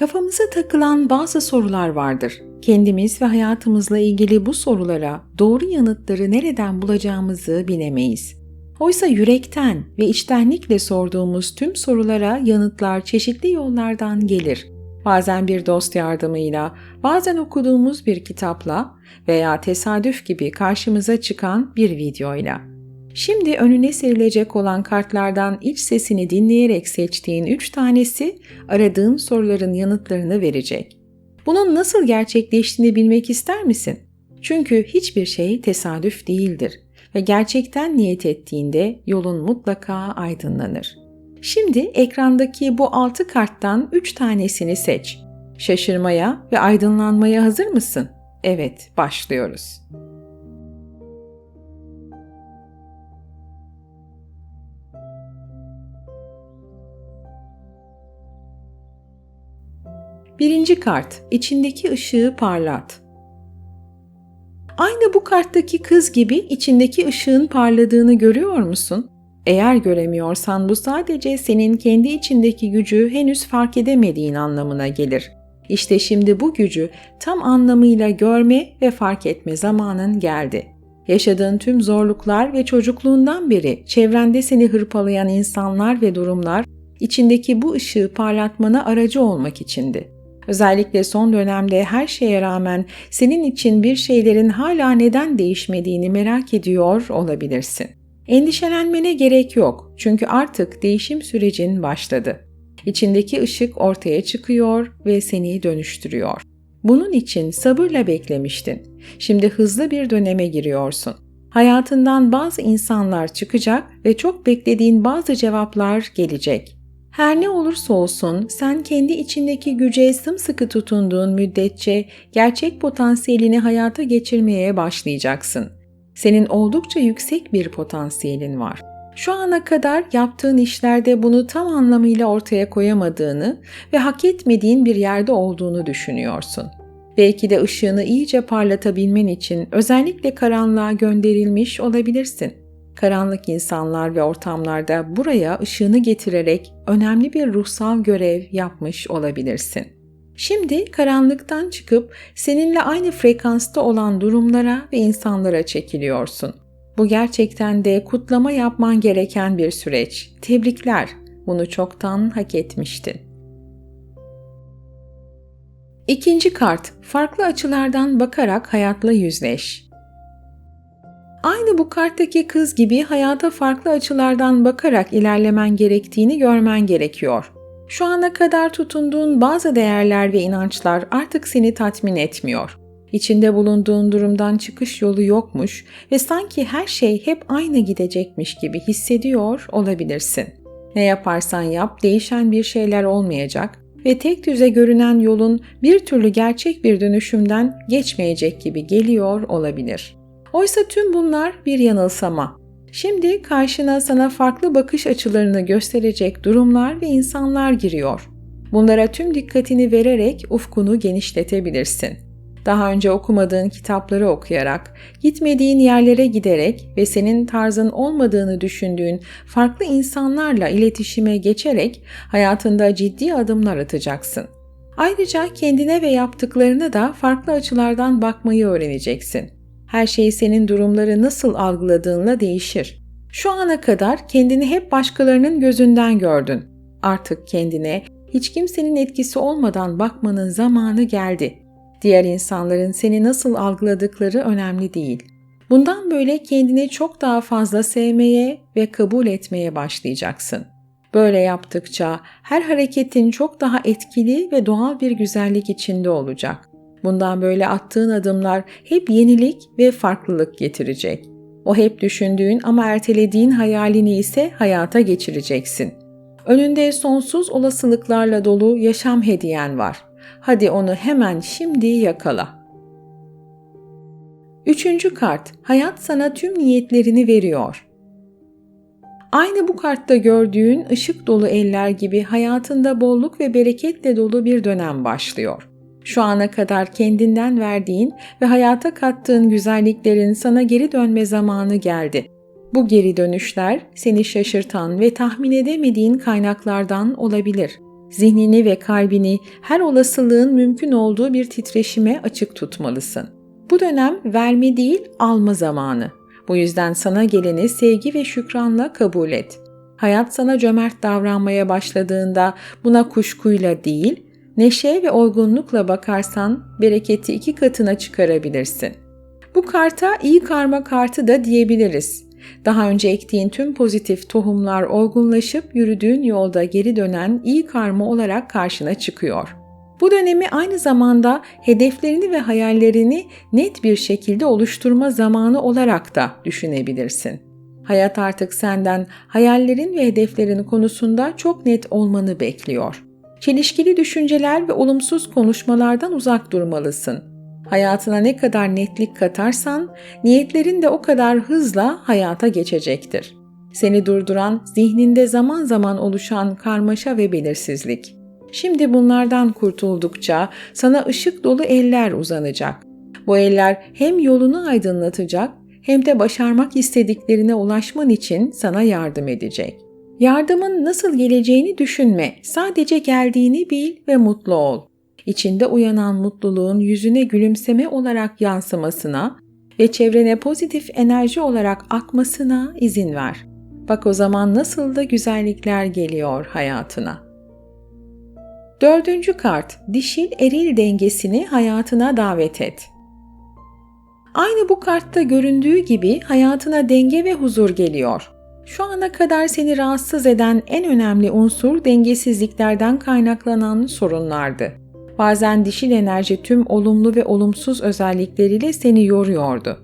Kafamıza takılan bazı sorular vardır. Kendimiz ve hayatımızla ilgili bu sorulara doğru yanıtları nereden bulacağımızı bilemeyiz. Oysa yürekten ve içtenlikle sorduğumuz tüm sorulara yanıtlar çeşitli yollardan gelir. Bazen bir dost yardımıyla, bazen okuduğumuz bir kitapla veya tesadüf gibi karşımıza çıkan bir videoyla. Şimdi önüne serilecek olan kartlardan iç sesini dinleyerek seçtiğin üç tanesi aradığın soruların yanıtlarını verecek. Bunun nasıl gerçekleştiğini bilmek ister misin? Çünkü hiçbir şey tesadüf değildir ve gerçekten niyet ettiğinde yolun mutlaka aydınlanır. Şimdi ekrandaki bu altı karttan üç tanesini seç. Şaşırmaya ve aydınlanmaya hazır mısın? Evet, başlıyoruz. Birinci kart, içindeki ışığı parlat. Aynı bu karttaki kız gibi içindeki ışığın parladığını görüyor musun? Eğer göremiyorsan bu sadece senin kendi içindeki gücü henüz fark edemediğin anlamına gelir. İşte şimdi bu gücü tam anlamıyla görme ve fark etme zamanın geldi. Yaşadığın tüm zorluklar ve çocukluğundan beri çevrende seni hırpalayan insanlar ve durumlar içindeki bu ışığı parlatmana aracı olmak içindi. Özellikle son dönemde her şeye rağmen senin için bir şeylerin hala neden değişmediğini merak ediyor olabilirsin. Endişelenmene gerek yok çünkü artık değişim sürecin başladı. İçindeki ışık ortaya çıkıyor ve seni dönüştürüyor. Bunun için sabırla beklemiştin. Şimdi hızlı bir döneme giriyorsun. Hayatından bazı insanlar çıkacak ve çok beklediğin bazı cevaplar gelecek. Her ne olursa olsun sen kendi içindeki güce sımsıkı tutunduğun müddetçe gerçek potansiyelini hayata geçirmeye başlayacaksın. Senin oldukça yüksek bir potansiyelin var. Şu ana kadar yaptığın işlerde bunu tam anlamıyla ortaya koyamadığını ve hak etmediğin bir yerde olduğunu düşünüyorsun. Belki de ışığını iyice parlatabilmen için özellikle karanlığa gönderilmiş olabilirsin. Karanlık insanlar ve ortamlarda buraya ışığını getirerek önemli bir ruhsal görev yapmış olabilirsin. Şimdi karanlıktan çıkıp seninle aynı frekansta olan durumlara ve insanlara çekiliyorsun. Bu gerçekten de kutlama yapman gereken bir süreç. Tebrikler. Bunu çoktan hak etmiştin. İkinci kart, farklı açılardan bakarak hayatla yüzleş. Aynı bu karttaki kız gibi hayata farklı açılardan bakarak ilerlemen gerektiğini görmen gerekiyor. Şu ana kadar tutunduğun bazı değerler ve inançlar artık seni tatmin etmiyor. İçinde bulunduğun durumdan çıkış yolu yokmuş ve sanki her şey hep aynı gidecekmiş gibi hissediyor olabilirsin. Ne yaparsan yap değişen bir şeyler olmayacak ve tek düze görünen yolun bir türlü gerçek bir dönüşümden geçmeyecek gibi geliyor olabilir. Oysa tüm bunlar bir yanılsama. Şimdi karşına sana farklı bakış açılarını gösterecek durumlar ve insanlar giriyor. Bunlara tüm dikkatini vererek ufkunu genişletebilirsin. Daha önce okumadığın kitapları okuyarak, gitmediğin yerlere giderek ve senin tarzın olmadığını düşündüğün farklı insanlarla iletişime geçerek hayatında ciddi adımlar atacaksın. Ayrıca kendine ve yaptıklarına da farklı açılardan bakmayı öğreneceksin. Her şey senin durumları nasıl algıladığınla değişir. Şu ana kadar kendini hep başkalarının gözünden gördün. Artık kendine hiç kimsenin etkisi olmadan bakmanın zamanı geldi. Diğer insanların seni nasıl algıladıkları önemli değil. Bundan böyle kendini çok daha fazla sevmeye ve kabul etmeye başlayacaksın. Böyle yaptıkça her hareketin çok daha etkili ve doğal bir güzellik içinde olacak. Bundan böyle attığın adımlar hep yenilik ve farklılık getirecek. O hep düşündüğün ama ertelediğin hayalini ise hayata geçireceksin. Önünde sonsuz olasılıklarla dolu yaşam hediyen var. Hadi onu hemen şimdi yakala. Üçüncü kart, hayat sana tüm niyetlerini veriyor. Aynı bu kartta gördüğün ışık dolu eller gibi hayatında bolluk ve bereketle dolu bir dönem başlıyor. Şu ana kadar kendinden verdiğin ve hayata kattığın güzelliklerin sana geri dönme zamanı geldi. Bu geri dönüşler seni şaşırtan ve tahmin edemediğin kaynaklardan olabilir. Zihnini ve kalbini her olasılığın mümkün olduğu bir titreşime açık tutmalısın. Bu dönem verme değil, alma zamanı. Bu yüzden sana geleni sevgi ve şükranla kabul et. Hayat sana cömert davranmaya başladığında buna kuşkuyla değil, neşe ve olgunlukla bakarsan bereketi iki katına çıkarabilirsin. Bu karta iyi karma kartı da diyebiliriz. Daha önce ektiğin tüm pozitif tohumlar olgunlaşıp yürüdüğün yolda geri dönen iyi karma olarak karşına çıkıyor. Bu dönemi aynı zamanda hedeflerini ve hayallerini net bir şekilde oluşturma zamanı olarak da düşünebilirsin. Hayat artık senden hayallerin ve hedeflerin konusunda çok net olmanı bekliyor. Çelişkili düşünceler ve olumsuz konuşmalardan uzak durmalısın. Hayatına ne kadar netlik katarsan, niyetlerin de o kadar hızla hayata geçecektir. Seni durduran zihninde zaman zaman oluşan karmaşa ve belirsizlik. Şimdi bunlardan kurtuldukça sana ışık dolu eller uzanacak. Bu eller hem yolunu aydınlatacak hem de başarmak istediklerine ulaşman için sana yardım edecek. Yardımın nasıl geleceğini düşünme, sadece geldiğini bil ve mutlu ol. İçinde uyanan mutluluğun yüzüne gülümseme olarak yansımasına ve çevrene pozitif enerji olarak akmasına izin ver. Bak o zaman nasıl da güzellikler geliyor hayatına. Dördüncü kart, dişil eril dengesini hayatına davet et. Aynı bu kartta göründüğü gibi hayatına denge ve huzur geliyor. Şu ana kadar seni rahatsız eden en önemli unsur dengesizliklerden kaynaklanan sorunlardı. Bazen dişil enerji tüm olumlu ve olumsuz özellikleriyle seni yoruyordu.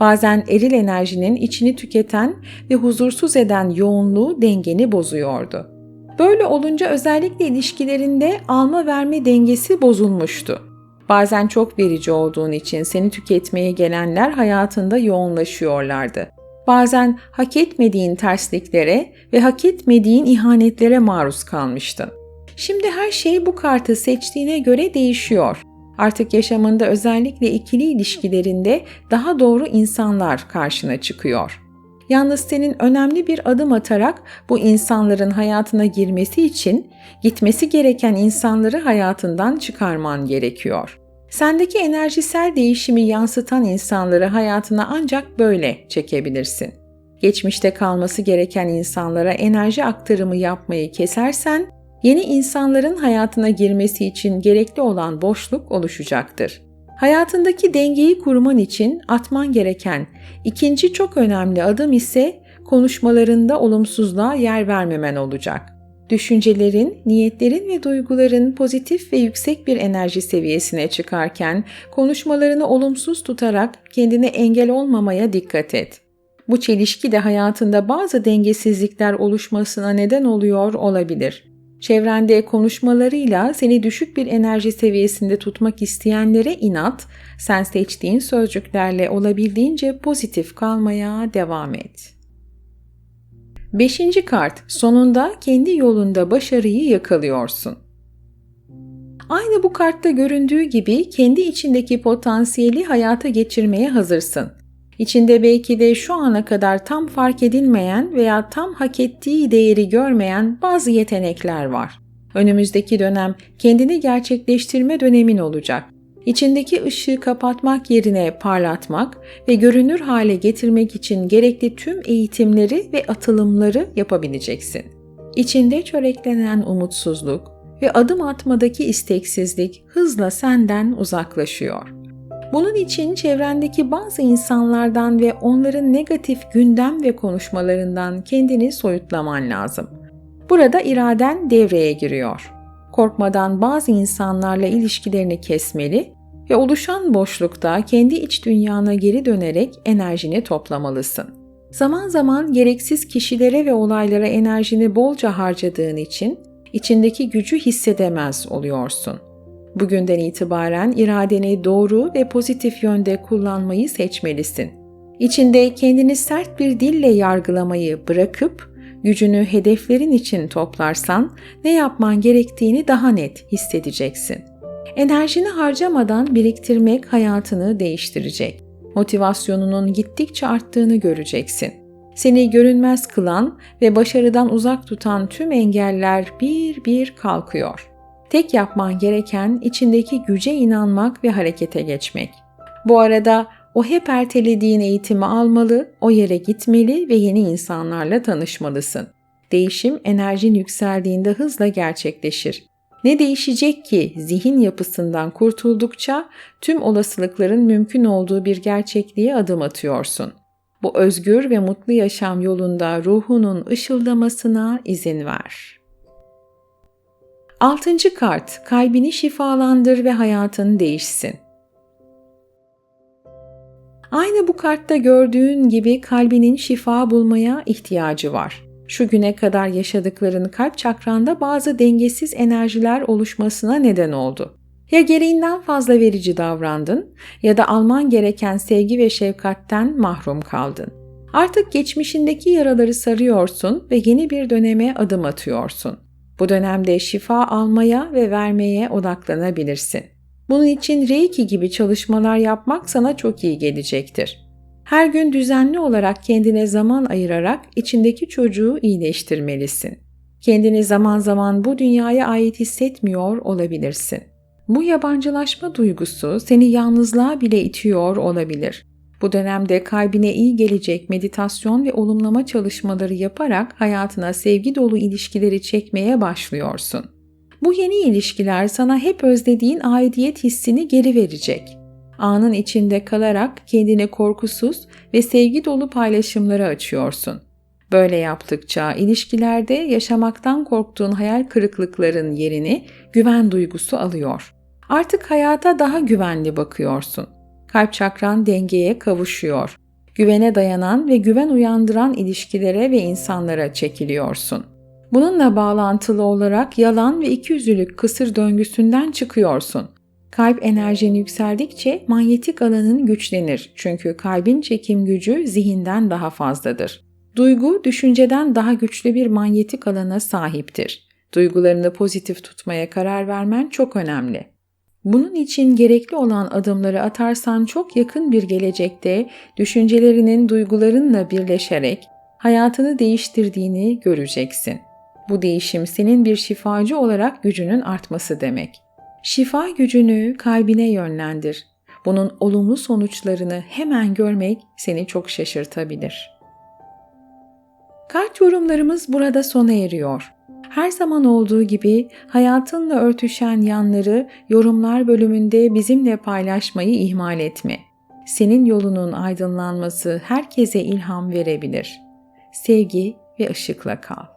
Bazen eril enerjinin içini tüketen ve huzursuz eden yoğunluğu dengeni bozuyordu. Böyle olunca özellikle ilişkilerinde alma verme dengesi bozulmuştu. Bazen çok verici olduğun için seni tüketmeye gelenler hayatında yoğunlaşıyorlardı. Bazen hak etmediğin tersliklere ve hak etmediğin ihanetlere maruz kalmıştın. Şimdi her şey bu kartı seçtiğine göre değişiyor. Artık yaşamında özellikle ikili ilişkilerinde daha doğru insanlar karşına çıkıyor. Yalnız senin önemli bir adım atarak bu insanların hayatına girmesi için gitmesi gereken insanları hayatından çıkarman gerekiyor. Sendeki enerjisel değişimi yansıtan insanları hayatına ancak böyle çekebilirsin. Geçmişte kalması gereken insanlara enerji aktarımı yapmayı kesersen, yeni insanların hayatına girmesi için gerekli olan boşluk oluşacaktır. Hayatındaki dengeyi kurman için atman gereken ikinci çok önemli adım ise konuşmalarında olumsuzluğa yer vermemen olacak. Düşüncelerin, niyetlerin ve duyguların pozitif ve yüksek bir enerji seviyesine çıkarken konuşmalarını olumsuz tutarak kendine engel olmamaya dikkat et. Bu çelişki de hayatında bazı dengesizlikler oluşmasına neden oluyor olabilir. Çevrende konuşmalarıyla seni düşük bir enerji seviyesinde tutmak isteyenlere inat, sen seçtiğin sözcüklerle olabildiğince pozitif kalmaya devam et. Beşinci kart, sonunda kendi yolunda başarıyı yakalıyorsun. Aynı bu kartta göründüğü gibi kendi içindeki potansiyeli hayata geçirmeye hazırsın. İçinde belki de şu ana kadar tam fark edilmeyen veya tam hak ettiği değeri görmeyen bazı yetenekler var. Önümüzdeki dönem kendini gerçekleştirme dönemin olacak. İçindeki ışığı kapatmak yerine parlatmak ve görünür hale getirmek için gerekli tüm eğitimleri ve atılımları yapabileceksin. İçinde çöreklenen umutsuzluk ve adım atmadaki isteksizlik hızla senden uzaklaşıyor. Bunun için çevrendeki bazı insanlardan ve onların negatif gündem ve konuşmalarından kendini soyutlaman lazım. Burada iraden devreye giriyor. Korkmadan bazı insanlarla ilişkilerini kesmeli ve oluşan boşlukta kendi iç dünyana geri dönerek enerjini toplamalısın. Zaman zaman gereksiz kişilere ve olaylara enerjini bolca harcadığın için içindeki gücü hissedemez oluyorsun. Bugünden itibaren iradeni doğru ve pozitif yönde kullanmayı seçmelisin. İçinde kendini sert bir dille yargılamayı bırakıp gücünü hedeflerin için toplarsan ne yapman gerektiğini daha net hissedeceksin. Enerjini harcamadan biriktirmek hayatını değiştirecek. Motivasyonunun gittikçe arttığını göreceksin. Seni görünmez kılan ve başarıdan uzak tutan tüm engeller bir bir kalkıyor. Tek yapman gereken içindeki güce inanmak ve harekete geçmek. Bu arada o hep ertelediğin eğitimi almalı, o yere gitmeli ve yeni insanlarla tanışmalısın. Değişim enerjin yükseldiğinde hızla gerçekleşir. Ne değişecek ki zihin yapısından kurtuldukça tüm olasılıkların mümkün olduğu bir gerçekliğe adım atıyorsun. Bu özgür ve mutlu yaşam yolunda ruhunun ışıldamasına izin ver. Altıncı kart, kalbini şifalandır ve hayatın değişsin. Aynı bu kartta gördüğün gibi kalbinin şifa bulmaya ihtiyacı var. Şu güne kadar yaşadıkların kalp çakranda bazı dengesiz enerjiler oluşmasına neden oldu. Ya gereğinden fazla verici davrandın ya da alman gereken sevgi ve şefkatten mahrum kaldın. Artık geçmişindeki yaraları sarıyorsun ve yeni bir döneme adım atıyorsun. Bu dönemde şifa almaya ve vermeye odaklanabilirsin. Bunun için Reiki gibi çalışmalar yapmak sana çok iyi gelecektir. Her gün düzenli olarak kendine zaman ayırarak içindeki çocuğu iyileştirmelisin. Kendini zaman zaman bu dünyaya ait hissetmiyor olabilirsin. Bu yabancılaşma duygusu seni yalnızlığa bile itiyor olabilir. Bu dönemde kalbine iyi gelecek meditasyon ve olumlama çalışmaları yaparak hayatına sevgi dolu ilişkileri çekmeye başlıyorsun. Bu yeni ilişkiler sana hep özlediğin aidiyet hissini geri verecek. Anın içinde kalarak kendini korkusuz ve sevgi dolu paylaşımlara açıyorsun. Böyle yaptıkça ilişkilerde yaşamaktan korktuğun hayal kırıklıkların yerini güven duygusu alıyor. Artık hayata daha güvenli bakıyorsun. Kalp çakran dengeye kavuşuyor. Güvene dayanan ve güven uyandıran ilişkilere ve insanlara çekiliyorsun. Bununla bağlantılı olarak yalan ve ikiyüzlülük kısır döngüsünden çıkıyorsun. Kalp enerjin yükseldikçe manyetik alanın güçlenir. Çünkü kalbin çekim gücü zihinden daha fazladır. Duygu düşünceden daha güçlü bir manyetik alana sahiptir. Duygularını pozitif tutmaya karar vermen çok önemli. Bunun için gerekli olan adımları atarsan çok yakın bir gelecekte düşüncelerinin duygularınla birleşerek hayatını değiştirdiğini göreceksin. Bu değişim senin bir şifacı olarak gücünün artması demek. Şifa gücünü kalbine yönlendir. Bunun olumlu sonuçlarını hemen görmek seni çok şaşırtabilir. Kart yorumlarımız burada sona eriyor. Her zaman olduğu gibi hayatınla örtüşen yanları yorumlar bölümünde bizimle paylaşmayı ihmal etme. Senin yolunun aydınlanması herkese ilham verebilir. Sevgi ve ışıkla kal.